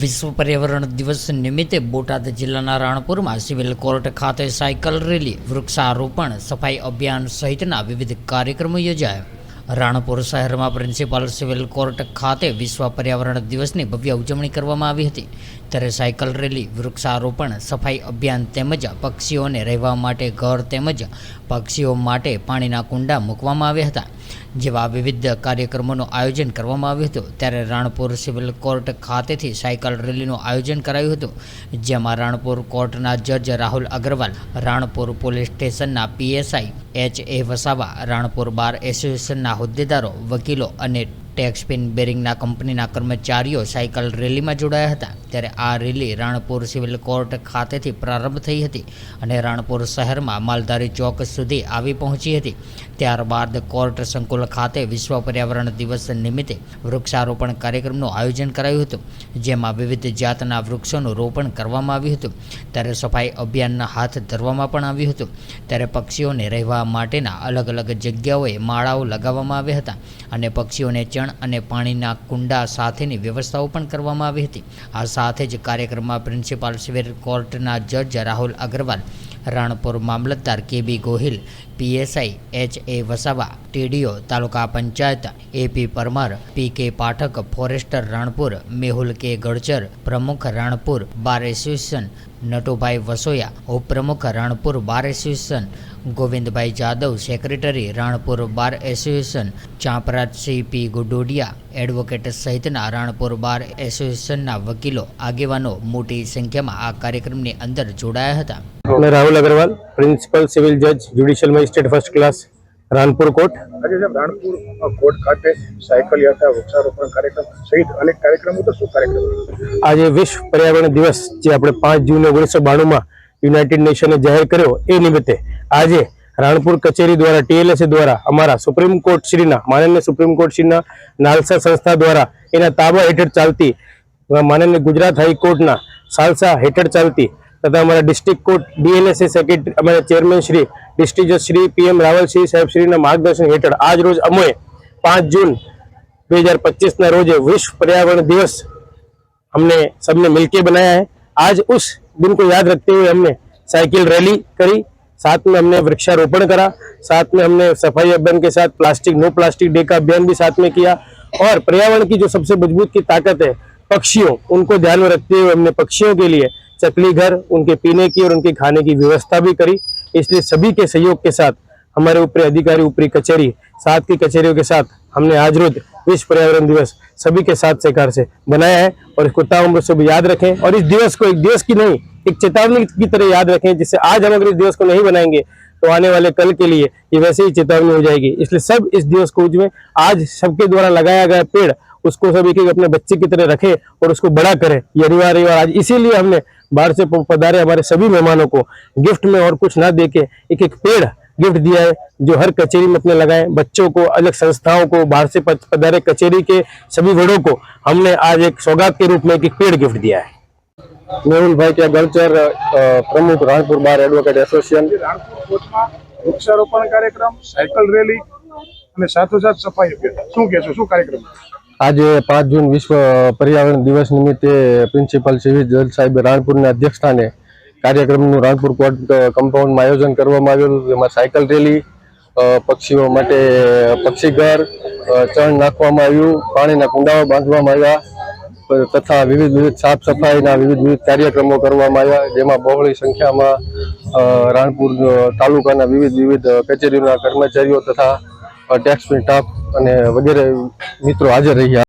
વિશ્વ પર્યાવરણ દિવસ નિમિત્તે બોટાદ જિલ્લાના રાણપુરમાં સિવિલ કોર્ટ ખાતે સાયકલ રેલી, વૃક્ષારોપણ, સફાઈ અભિયાન સહિતના વિવિધ કાર્યક્રમો યોજાયા. રાણપુર શહેરમાં પ્રિન્સિપાલ સિવિલ કોર્ટ ખાતે વિશ્વ પર્યાવરણ દિવસની ભવ્ય ઉજવણી કરવામાં આવી હતી. ત્યારે સાયકલ રેલી, વૃક્ષારોપણ, સફાઈ અભિયાન તેમજ પક્ષીઓને રહેવા માટે ઘર તેમજ પક્ષીઓ માટે પાણીના કુંડા મૂકવામાં આવ્યા હતા. જેવા વિવિધ કાર્યક્રમોનું આયોજન કરવામાં આવ્યું હતું. ત્યારે રાણપુર સિવિલ કોર્ટ ખાતેથી સાયકલ રેલીનું આયોજન કરાયું હતું. જેમાં રાણપુર કોર્ટના જજ રાહુલ અગ્રવાલ, રાણપુર પોલીસ સ્ટેશનના PSI H A Vasava, Ranpur bar એસોસિએશનના હોદ્દેદારો, વકીલો અને ટેક્સપિન બેરિંગના કંપનીના કર્મચારીઓ સાયકલ રેલીમાં જોડાયા હતા. ત્યારે આ રેલી રાણપુર સિવિલ કોર્ટ ખાતેથી પ્રારંભ થઈ હતી અને રાણપુર શહેરમાં માલધારી ચોક સુધી આવી પહોંચી હતી. ત્યારબાદ કોર્ટ સંકુલ ખાતે વિશ્વ પર્યાવરણ દિવસ નિમિત્તે વૃક્ષારોપણ કાર્યક્રમનું આયોજન કરાયું હતું, જેમાં વિવિધ જાતના વૃક્ષોનું રોપણ કરવામાં આવ્યું હતું. ત્યારે સફાઈ અભિયાનના હાથ ધરવામાં પણ આવ્યું હતું. ત્યારે પક્ષીઓને રહેવા માટેના અલગ અલગ જગ્યાઓએ માળાઓ લગાવવામાં આવ્યા હતા અને પક્ષીઓને ચણ અને પાણીના કુંડા સાથેની વ્યવસ્થાઓ પણ કરવામાં આવી હતી. આ સાથે જ કાર્યક્રમમાં પ્રિન્સિપાલ સિવિલ કોર્ટના જજ રાહુલ અગ્રવાલ રાણપુર મામલતદાર K B Gohil, PSI, H A Vasava, TDO, taluka panchayat, AP Parmar, P K Pathak, forester Ranpur, Mehul K Gadchar, પ્રમુખ રાણપુર, બાર એસોસિએશન, નટુભાઈ વસોયા, ઉપપ્રમુખ Ranpur, bar association, Govindbhai Jadav, secretary Ranpur, bar association Champrajsinh P Gudodiya, advocate સહિતના Ranpur, bar એસોસિએશનના વકીલો, આગેવાનો મોટી સંખ્યામાં આ કાર્યક્રમની અંદર જોડાયા હતા. મેં રાહુલ અગ્રવાલ પ્રિન્સિપલ સિવિલ જજ judicial magistrate first class Ranpur court. Ranpur court ખાતે સાયકલ યાત્રા વૃક્ષારોપણ કાર્યક્રમ સહિત અનેક કાર્યક્રમો તો શું કાર્યક્રમ? આજે વિશ્વ પર્યાવરણ દિવસ જે આપણે પાંચ જૂન ઓગણીસો બાણુંમાં યુનાઇટેડ નેશને જાહેર કર્યો એ નિમિત્તે આજે રાણપુર કચેરી દ્વારા ટીએલએસ દ્વારા અમારા સુપ્રીમ કોર્ટ શ્રીના માનનીય સુપ્રીમ કોર્ટ શ્રીના નાલસા સંસ્થા દ્વારા એના તાબા હેઠળ ચાલતી માનનીય ગુજરાત હાઈકોર્ટના સાલસા હેઠળ ચાલતી તથા અમારા ડિસ્ટ્રિક્ટ કોર્ટ ડીએલએસએ સેક્રેટરી અમારા ચેરમેન શ્રી ડિસ્ટ્રિક્ટ જજ શ્રી પીએમ રાવલસિંહ સાહેબ શ્રીના માર્ગદર્શન હેઠળ આજ રોજ અમે પાંચ જૂન 2025 ना रोज विश्व पर्यावरण दिवस हमने सबने मिलके बनाया है आज उस दिन को याद रखते हुए हमने साइकिल रैली करी साथ में हमने वृक्षारोपण करा साथ में हमने सफाई अभियान के साथ प्लास्टिक नो प्लास्टिक डे का अभियान भी साथ में किया और पर्यावरण की जो सबसे मजबूत की ताकत है पक्षियों उनको ध्यान में रखते हुए हमने पक्षियों के लिए चकली घर, उनके पीने की और उनके खाने की व्यवस्था भी करी। इसलिए सभी के सहयोग के साथ, हमारे ऊपरी अधिकारी, ऊपरी कचहरी, साथ की कचहरियों के साथ हमने आज रोज विश्व पर्यावरण दिवस सभी के साथ सहकार से बनाया है और इसको ताउम्र सब याद रखें और इस दिवस को एक दिवस की नहीं, एक चेतावनी की तरह याद रखें, जिससे आज हम अगर इस दिवस को नहीं बनाएँगे तो आने वाले कल के लिए ये वैसे ही चेतावनी हो जाएगी। इसलिए सब इस दिवस को उजमें आज सबके द्वारा लगाया गया पेड़, उसको सब एक एक अपने बच्चे की तरह रखें और उसको बड़ा करें। ये अनिवार्य और आज इसीलिए हमने बाहर से पधारे हमारे सभी मेहमानों को गिफ्ट में और कुछ ना देके एक एक पेड़ गिफ्ट दिया है जो हर कचेरी में अपने लगाए बच्चों को अलग संस्थाओं को बाहर से पध- पधारे कचेरी के सभी बड़ों को हमने आज एक सौगात के रूप में एक एक पेड़ गिफ्ट दिया है मेहुल भाई के गलचर प्रमुख राणपुर बार एडवोकेट एसोसिएशन આજે રાણપુર કોર્ટમાં વૃક્ષારોપણ કાર્યક્રમ સાયકલ રેલી અને સાથોસાથ સફાઈ અભિયાન શું કહેશો શું કાર્યક્રમ આજે પાંચ જૂન વિશ્વ પર્યાવરણ દિવસ નિમિત્તે પ્રિન્સિપાલ શ્રી જલ સાહેબ રાણપુરના અધ્યક્ષસ્થાને કાર્યક્રમનું રાણપુર કોર્ટ કમ્પાઉન્ડમાં આયોજન કરવામાં આવેલું જેમાં સાયકલ રેલી પક્ષીઓ માટે પક્ષી ઘર ચણ નાખવામાં આવ્યું, પાણીના કુંડાઓ બાંધવામાં આવ્યા, તથા વિવિધ વિવિધ સાફ સફાઈના વિવિધ વિવિધ કાર્યક્રમો કરવામાં આવ્યા, જેમાં બહોળી સંખ્યામાં રાણપુર તાલુકાના વિવિધ વિવિધ કચેરીઓના કર્મચારીઓ તથા ટેક્સ ટાપ અને વગેરે મિત્રો હાજર રહ્યા.